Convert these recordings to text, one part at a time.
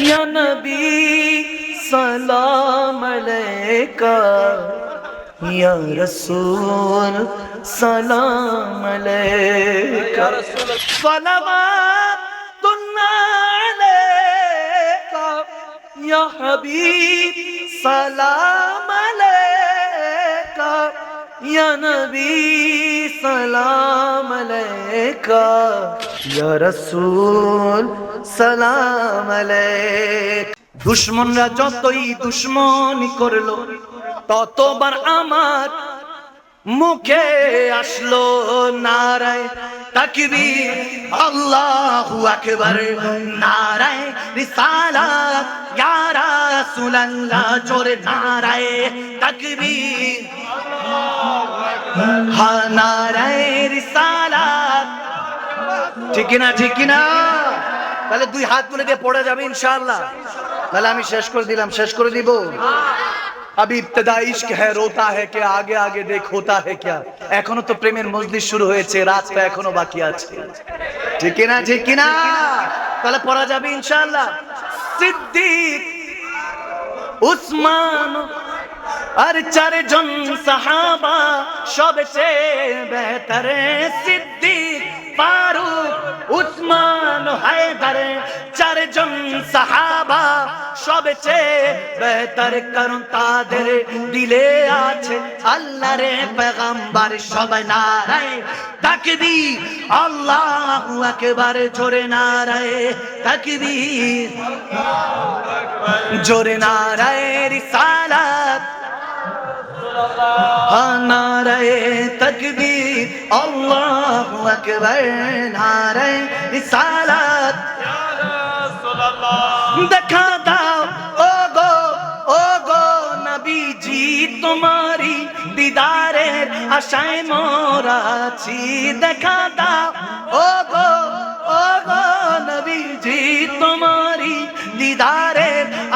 یا نبی سلام علیکہ یا رسول سلام علیکہ۔ صلوات علیکہ یا حبیب سلام علیکہ۔ یا نبی سلام علیکا یا رسول سلام علیک দুশ্মনরা যতই দুশ্মনী করল, ততবার আমার মুখে আসলো নারায় তাকবি আল্লাহু আকবার, নারায় রিসালা ইয়া রাসূলুল্লাহ, জোরে নারায় তাকবি ঠিক না ঠিক না তাহলে দুই হাত তুলে দিয়ে পড়া যাবে ইনশাআল্লাহ। তাহলে আমি শেষ করে দিলাম, শেষ করে দিব। আবি ইশক রোতা কে, আগে আগে দেখ, হোতা এখনও তো প্রেমের মজলিস শুরু হয়েছে, রাতটা এখনও বাকি আছে। ঠিক ঠিক তাহলে পড়া যাবে ইনশাআল্লাহ। সিদ্দিক, উসমান আর চারজন সাহাবা সবচেয়ে বেহতর সিদ্দিক পারু উসমান হায়দার চারজন সাহাবা সবচেয়ে বেহতর কারণ তাদের দিলে আছে আল্লাহর পেগম্বর, সবাই নারায় তাকবীর। আল্লাহু আকবার, জোরে নারায় তাকবীর। জোরে নারায় রিসালাত। নারায় তকবীর, আল্লাহু আকবার, নারায় রিসালাত। দেখা দাও ও গো ও গো নবীজি তোমারি দিদারের আশায় মোরাছি দেখা দাও ও গো ও গো নবীজি তোমারি দিদারের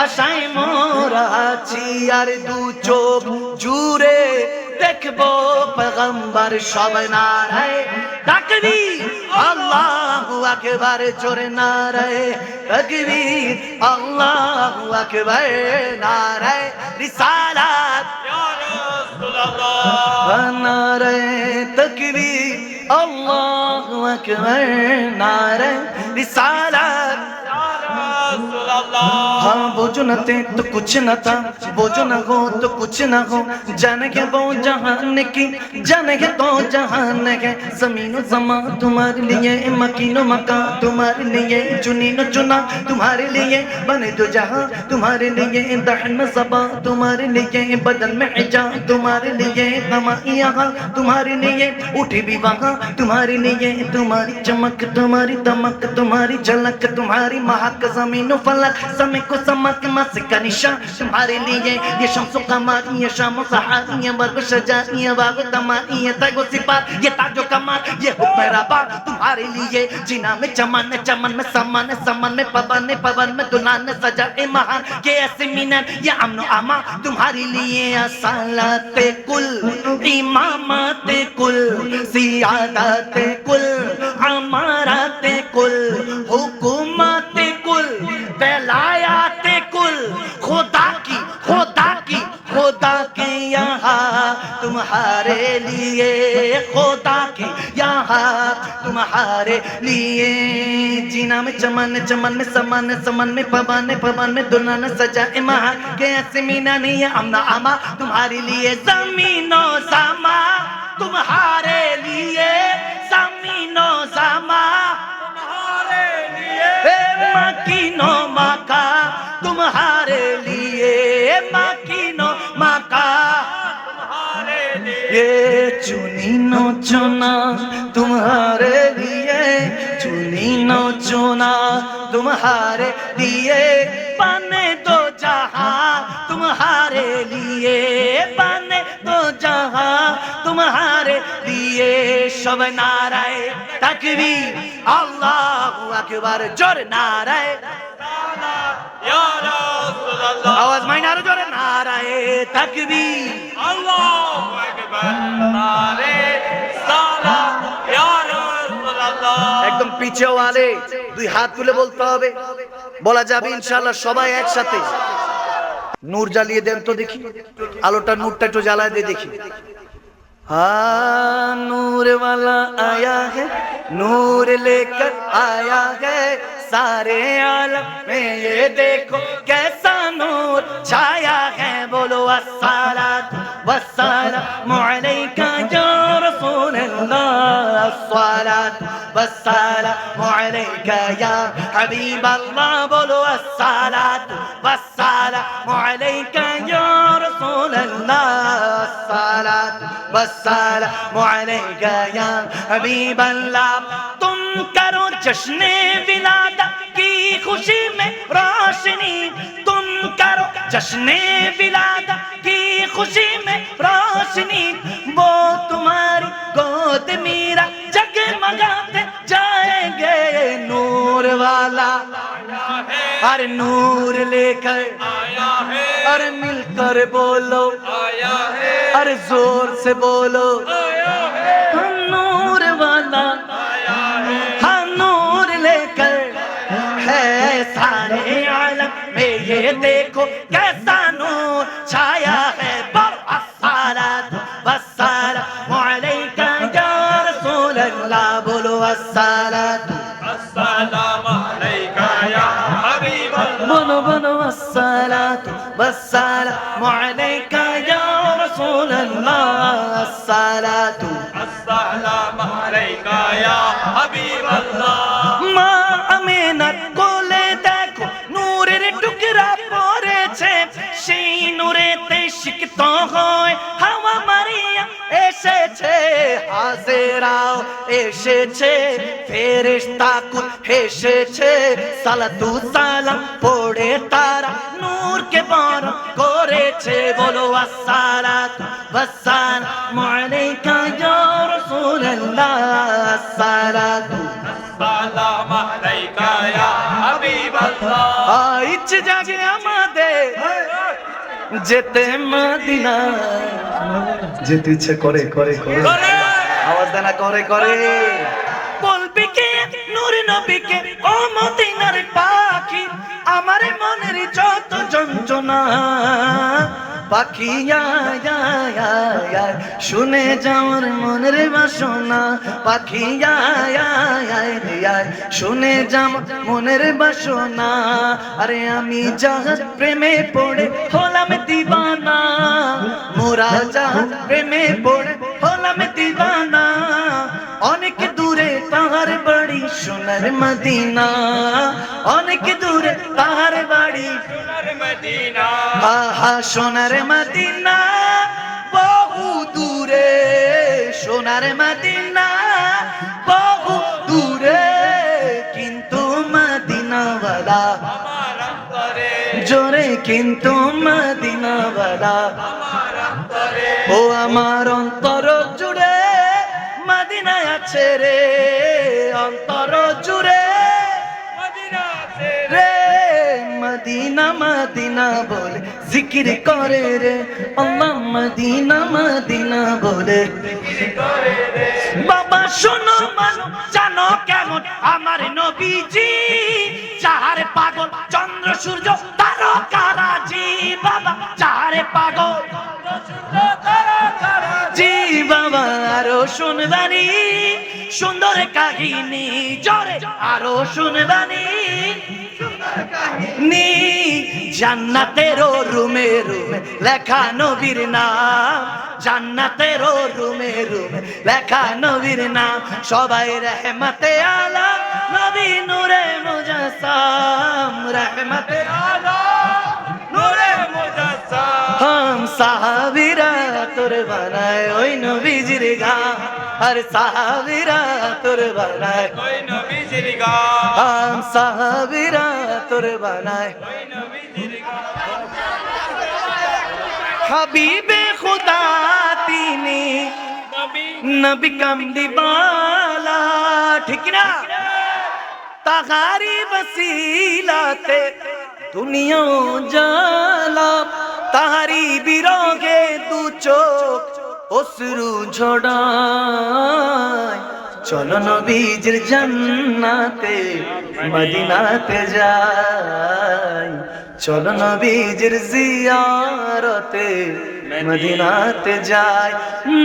আশায় মোরাছি আর দু চোখ জুড়ে দেখব পেগম্বর সব নারায়। তাকবীর, আল্লাহু আকবার জোরে নারায়। তাকবীর, আল্লাহু আকবার, নারায়। রিসালাত। নারায়, তাকবীর, আল্লাহু আকবার, নারায়। রিসালাত। ہاں بوجھو نہ تھے تو کچھ نہ تھا۔ بوجھو نہ ہو تو کچھ نہ ہو۔ جانے کے وہ جہان کی جانے کے تو جہان ہے۔ زمین و زمان تمہارے لیے، مکین و مکان تمہارے لیے۔ چنین و چنا تمہارے لیے۔ بنے دو جہاں تمہارے لیے۔ دہن میں زبا تمہارے لیے۔ بدن میں عجا تمہارے لیے۔ ہماری یہاں تمہارے لیے۔ اٹھی بھی وہاں تمہارے لیے۔ تمہاری چمک، تمہاری دمک، تمہاری جھلک، تمہاری مہک۔ زمین و فلک سمے کو سمت کے مس کا نشان۔ تمہارے لیے یہ شمس و قمر، یہ شام و سحر، یہ برگ شجا یہ واغ و تمار یہ تگ و سپار یہ تاج و کمار یہ حکم ربا تمہارے لیے جنا میں چمن چمن میں سمن سمن میں پبن پبن میں دلان سجا، اے مہان کے ایسے مینن، یہ امن و آمان تمہارے لیے اصالات کل امامات کل سیادات کل عمارت کل حکومات بیلایات کل۔ خدا کی خدا کی خدا کی یہاں تمہارے لیے۔ خدا کی یہاں تمہارے لیے۔ جینا میں چمن چمن میں سمن سمن میں پبن پبن میں دلہن سجا اما کہ ایسے مینا نہیں ہے، امنا آما تمہارے لیے۔ زمین و سما تمہارے لیے۔ زمین و سما تمہارے لیے۔ चुना तुम्हारे लिए चुनी नो चुना तुम्हारे दिए बने तो जहां तुम्हारे लिए पाने तो जहां तुम्हारे लिए सब नाराय तकबीर अल्लाह अकबर जोर नाराय আওয়াজ মাইনা আরো জোরে নারায় তাকবীর আল্লাহু আকবার নারে সালাত ইয়া রাসূলুল্লাহ একদম পিছে ওয়ালে দুই হাত তুলে বলতে হবে বলা যাবে ইনশাআল্লাহ সবাই একসাথে নূর জ্বালিয়ে দেন তো দেখি আলোটা নূরটা একটু জ্বালায় দিয়ে দেখি हाँ नूर वाला आया है नूर लेकर आया है सारे आलम में ये देखो कैसा नूर छाया है बोलो अस्सलात वस्सलाम अलैका या रसूल अल्लाह अस्सलात वस्सलाम अलैका या हबीब अल्लाह बोलो अस्सलात वस्सलाम अलैका والسلام علیکہ یا حبیب اللہ تم کرو جشن ولادہ کی خوشی میں روشنی. تم کرو جشن ولادہ کی خوشی میں روشنی. وہ تمہاری گود میرا جگمگاتے ہر نور لے کر آیا ہے۔ ارے مل کر بولو۔ آیا ہے۔ ارے زور سے بولو۔ آیا ہے۔ ہر نور والا۔ آیا ہے۔ ہر نور لے کر ہے سارے عالم۔ میں یہ دیکھو کیسے salatu assalamu alayka ya habiballah মা আমিনার কোলে দেখো নূরের টুকরা পড়েছে। সেই নূরেতে শিক্ষিত হয় হাওয়া মারিয়া এসেছে। হাজেরাও এসেছে ফেরেশতা কুল এসেছে সালাতু সালাম পড়ে তারা নূরকে বরণ করেছে। বলো আসসালাতু ওয়াসসালামু আলাইকা আল্লাহ মালাইকা ইয়া হাবিবাল্লাহ। ইচ্ছে জাগে আমাদের যেতে মদিনা। যেতে ইচ্ছে করে করে করে। আওয়াজ দেনা করে করে। বলবি কে? নূর নবীকে ও মদিনার পাখি। আমার মনের যত যন্ত্রণা, পাখি শুনে যাওয়ার মনের বাসনা। পাখি শুনে যাওয়ার মনের বাসনা। আরে আমি যাহার প্রেমে পড়ে হলাম দিবানা, মোরা যাহার প্রেমে পড়ে হলাম দিবানা। অনেক দূরে তাহার বাড়ি, সোনার মদিনা। অনেক দূরে তাহার বাড়ি সোনার মদিনা আহা, সোনার মদিনা। বহু দূরে সোনার মদিনা। বহু দূরে কিন্তু মদিনাওয়ালা। আমার অন্তরে জোরে কিন্তু মদিনাওয়ালা। আমার ও আমার অন্তর আছে রে, অন্তর জুড়ে। রে, মদিনা মদিনা বলে জিকির করে রে। আল্লাহ মদিনা মদিনা বলে বাবা, শোনো জানো কেমন আমার নবীজি? যাহারে পাগল চন্দ্র, সূর্য তারকারাজি বাবা, যাহারে পাগল আরও শুনবানি, সুন্দর কাহিনী জরে আরও শুনবানি। নি জান্নাতেরও রুমে রুমে লেখা নবীর নাম, জান্নাতেরও রুমে রুমে লেখা নবীর নাম। সবাই রহমতে আলা নবী নূরে মুজাসাম রহমতে আলা নূরে মুজাসসাম। হাম সাহাবিরা তোর বানায় ওই নবীজির গান আর সাহাবিরা তোর বানায়। ওই নবীজির গা। হাম সাহাবিরা তোর বানায়। ওই নবীজির গা। হাবিবে খুদা তিনি নবী। নবী কামলি বালা ঠিক না? তাহারি বসিলাতে দুনিয়া জালা তাহারি বিরগে অশ্রু ঝড়ায়। চলো নবীজির জান্নাতে, মদিনাতে যাই। চলো নবীজির জিয়ারতে, মদিনাতে যাই।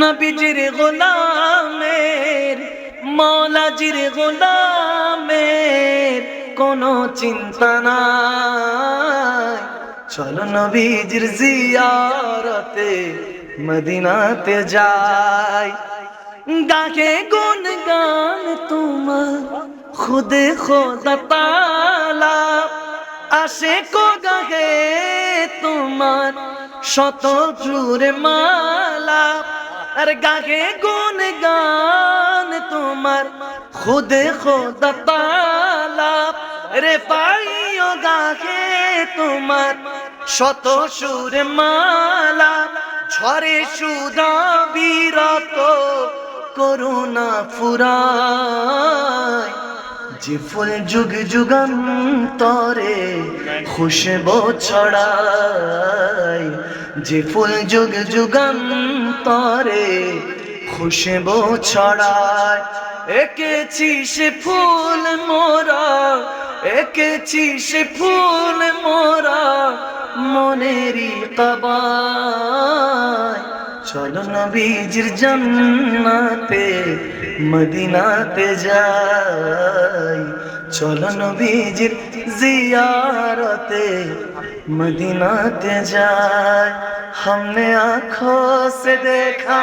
নবীজির গোলামের, মৌলাজির গোলামের কোনো চিন্তা নাই। চলো নবীজির জিয়ারতে মদিনাতে যাই। গাকে গুন গান তোমার, খুদে খোদা তালা। আসে কো গাহে তোমার, শত জুরে মালা। আর গাকে গুন গান তোমার, খুদে খোদা তালা। রে পাইও গাকে তোমার, শত সুরে মালা। ঝরে সুদা বিরত করুণা ফুরায়। যে ফুল যুগ যুগান্তরে খুশবো ছড়ায়। যে ফুল যুগ যুগান্তরে খুশবো ছড়ায়। এঁকেছি সে ফুল মোরা, এঁকেছি সে ফুল মোরা মনেরই কবায় চলো مدینہ تے جائی چلو نبی جر زیارت مدینہ جائے ہم نے آنکھوں سے دیکھا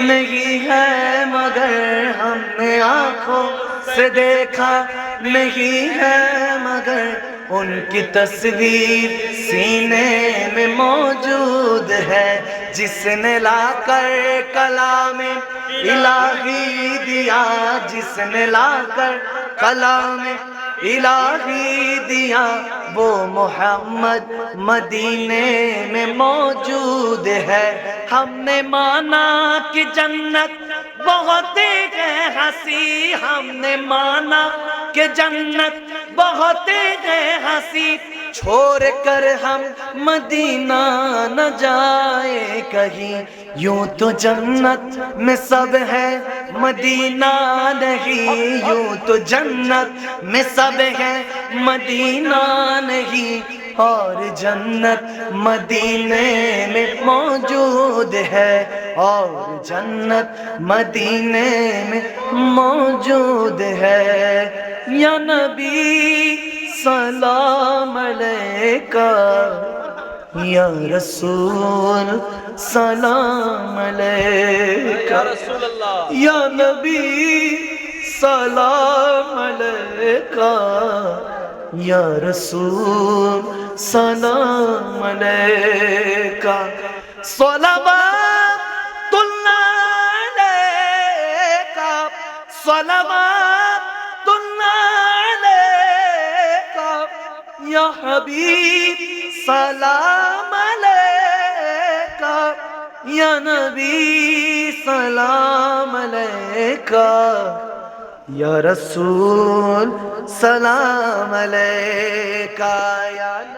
نہیں ہے مگر ہم نے آنکھوں سے دیکھا نہیں ہے مگر ان کی تصویر سینے میں موجود ہے، جس نے لا کر کلام الہی دیا، جس نے لا کر کلام الہی دیا، وہ محمد مدینے میں موجود ہے۔ ہم نے مانا کہ جنت بہت ہے ہنسی ہم نے مانا کہ جنت بہت ہے ہنسی چھوڑ کر ہم مدینہ نہ جائے کہیں یوں تو جنت میں سب ہے، مدینہ نہیں۔ یوں تو جنت میں سب ہے، مدینہ نہیں۔ اور جنت مدینے میں موجود ہے۔ اور جنت مدینے میں موجود ہے۔ یا نبی، سلام علیکہ یا رسول سلام علیکہ یا نبی سلام علیکہ یا رسول سلام علیکہ صلوات اللہ علیکہ صلوات اللہ علیکہ یا حبیب سلام یا نبی سلام علیکہ یا رسول سلام علیکہ یا نبی